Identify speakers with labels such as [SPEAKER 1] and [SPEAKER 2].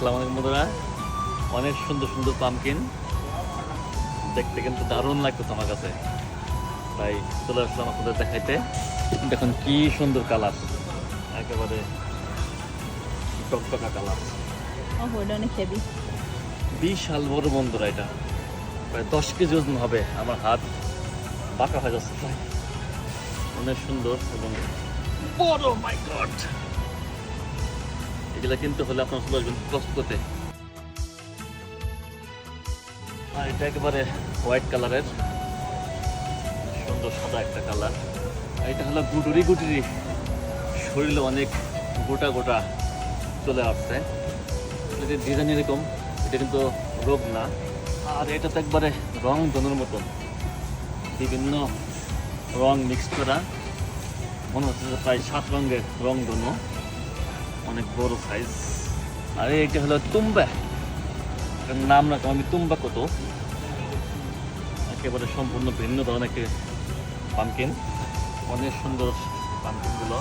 [SPEAKER 1] আসসালামু আলাইকুম বন্ধুরা। অনেক সুন্দর সুন্দর পামকিন দেখতে কিন্তু দারুণ লাগতো আমার কাছে। তাই চলে আসলাম আপনাদের দেখাইতে। দেখুন কি সুন্দর কালার একেবারে টকটকা কালার বিশাল বড় বন্ধুরা এটা। প্রায় দশ কেজি ওজন হবে আমার হাত। বাঁকা হয়ে যাচ্ছে। অনেক সুন্দর এবং বড় মাই গড এগুলা কিনতে হলে আপনার চলে আসবেন কষ্টতে আর এটা একেবারে হোয়াইট কালারের, সুন্দর সাদা একটা কালার। আর এটা হলো গুটুরি গুটুরি শরীরে অনেক গোটা গোটা চলে আসছে। এটা ডিজাইন এরকম, এটা কিন্তু রোগ না। আর এটা তো একবারে রং ধনুর মতন বিভিন্ন রং মিক্স করা। মনে হচ্ছে প্রায় সাত রঙের রং ধনু অনেক বড় সাইজ আর, এটা হলো তুম্বা। নাম রাখো আমি তুম্বা কত? একেবারে সম্পূর্ণ ভিন্ন ধরনের একটি পামকিন অনেক সুন্দর পামকিনগুলো